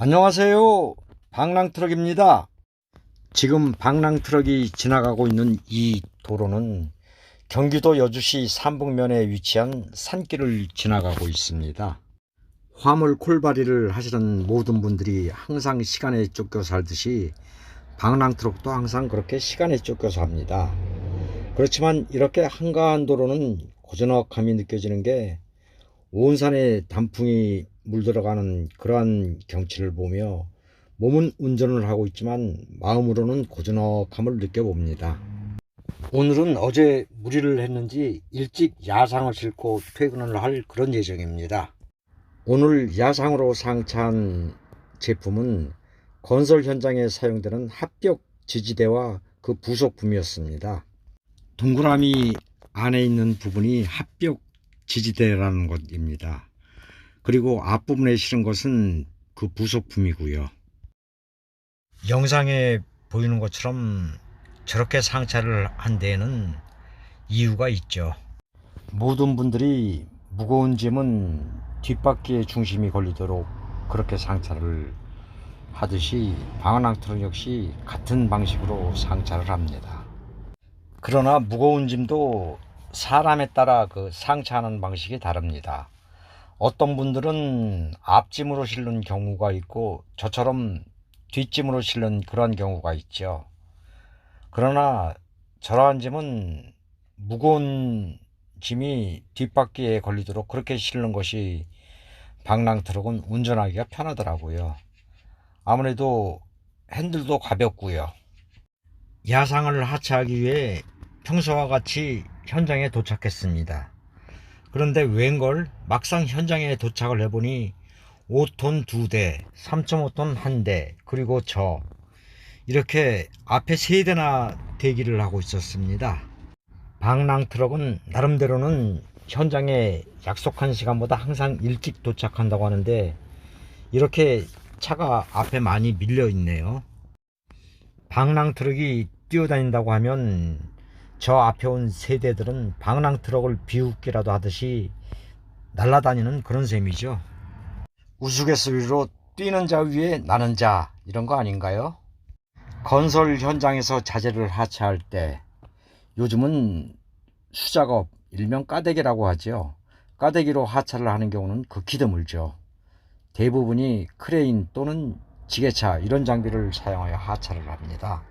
안녕하세요. 방랑트럭입니다. 지금 방랑트럭이 지나가고 있는 이 도로는 경기도 여주시 삼북면에 위치한 산길을 지나가고 있습니다. 화물 콜바리를 하시는 모든 분들이 항상 시간에 쫓겨 살듯이 방랑트럭도 항상 그렇게 시간에 쫓겨서 합니다. 그렇지만 이렇게 한가한 도로는 고즈넉함이 느껴지는 게 온산에 단풍이 물들어가는 그러한 경치를 보며 몸은 운전을 하고 있지만 마음으로는 고즈넉함을 느껴봅니다. 오늘은 어제 무리를 했는지 일찍 야상을 싣고 퇴근을 할 그런 예정입니다. 오늘 야상으로 상차한 제품은 건설 현장에 사용되는 합격 지지대와 그 부속품이었습니다. 동그라미 안에 있는 부분이 합격 지지대라는 것입니다. 그리고 앞부분에 실은 것은 그 부속품이고요. 영상에 보이는 것처럼 저렇게 상차를 한 데에는 이유가 있죠. 모든 분들이 무거운 짐은 뒷바퀴에 중심이 걸리도록 그렇게 상차를 하듯이 방한항 트럭 역시 같은 방식으로 상차를 합니다. 그러나 무거운 짐도 사람에 따라 그 상차하는 방식이 다릅니다. 어떤 분들은 앞짐으로 실는 경우가 있고 저처럼 뒷짐으로 실는 그런 경우가 있죠. 그러나 저러한 짐은 무거운 짐이 뒷바퀴에 걸리도록 그렇게 실는 것이 방랑 트럭은 운전하기가 편하더라고요. 아무래도 핸들도 가볍고요. 야상을 하차하기 위해 평소와 같이 현장에 도착했습니다. 그런데 웬걸 막상 현장에 도착을 해보니 5톤 2대, 3.5톤 1대, 그리고 저 이렇게 앞에 3대나 대기를 하고 있었습니다. 방랑 트럭은 나름대로는 현장에 약속한 시간보다 항상 일찍 도착한다고 하는데 이렇게 차가 앞에 많이 밀려 있네요. 방랑 트럭이 뛰어다닌다고 하면 저 앞에 온 세대들은 방랑 트럭을 비웃기라도 하듯이 날아다니는 그런 셈이죠. 우스갯소리로 뛰는 자 위에 나는 자 이런 거 아닌가요? 건설 현장에서 자재를 하차할 때 요즘은 수작업 일명 까대기라고 하죠. 까대기로 하차를 하는 경우는 극히 드물죠. 대부분이 크레인 또는 지게차 이런 장비를 사용하여 하차를 합니다.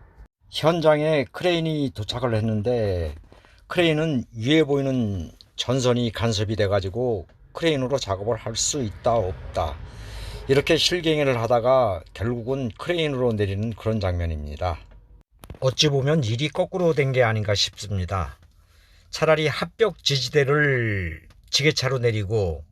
현장에 크레인이 도착을 했는데 크레인은 위에 보이는 전선이 간섭이 돼 가지고 크레인으로 작업을 할 수 있다 없다 이렇게 실갱이를 하다가 결국은 크레인으로 내리는 그런 장면입니다. 어찌 보면 일이 거꾸로 된 게 아닌가 싶습니다. 차라리 합격 지지대를 지게차로 내리고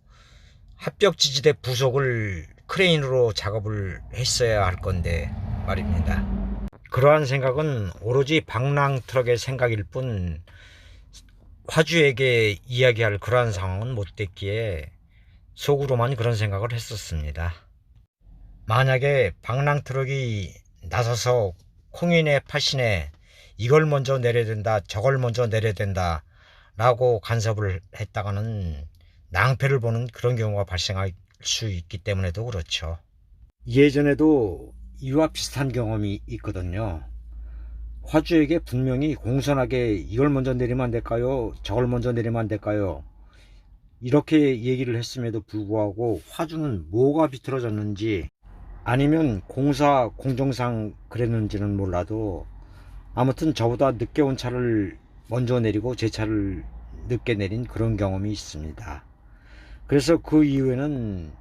합격 지지대 부속을 크레인으로 작업을 했어야 할 건데 말입니다. 그러한 생각은 오로지 방랑 트럭의 생각일 뿐 화주에게 이야기할 그러한 상황은 못 됐기에 속으로만 그런 생각을 했었습니다. 만약에 방랑 트럭이 나서서 콩인의 파신에 이걸 먼저 내려야 된다, 저걸 먼저 내려야 된다 라고 간섭을 했다가는 낭패를 보는 그런 경우가 발생할 수 있기 때문에도 그렇죠. 예전에도 이와 비슷한 경험이 있거든요. 화주에게 분명히 공손하게 이걸 먼저 내리면 안 될까요? 저걸 먼저 내리면 안 될까요? 이렇게 얘기를 했음에도 불구하고 화주는 뭐가 비틀어졌는지 아니면 공사 공정상 그랬는지는 몰라도 아무튼 저보다 늦게 온 차를 먼저 내리고 제 차를 늦게 내린 그런 경험이 있습니다. 그래서 그 이후에는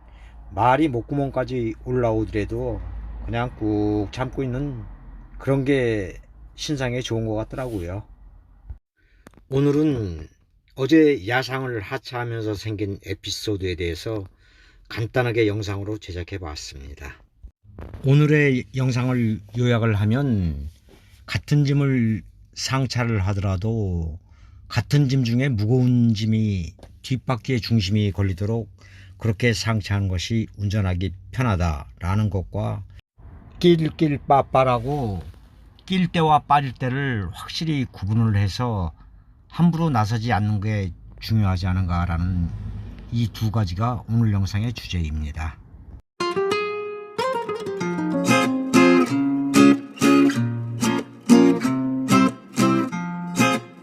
말이 목구멍까지 올라오더라도 그냥 꾹 참고 있는 그런 게 신상에 좋은 것 같더라고요. 오늘은 어제 야상을 하차하면서 생긴 에피소드에 대해서 간단하게 영상으로 제작해 봤습니다. 오늘의 영상을 요약을 하면 같은 짐을 상차를 하더라도 같은 짐 중에 무거운 짐이 뒷바퀴에 중심이 걸리도록 그렇게 상차하는 것이 운전하기 편하다라는 것과 낄낄 빠빠라고 낄 때와 빠질 때를 확실히 구분을 해서 함부로 나서지 않는 게 중요하지 않은가라는 이 두 가지가 오늘 영상의 주제입니다.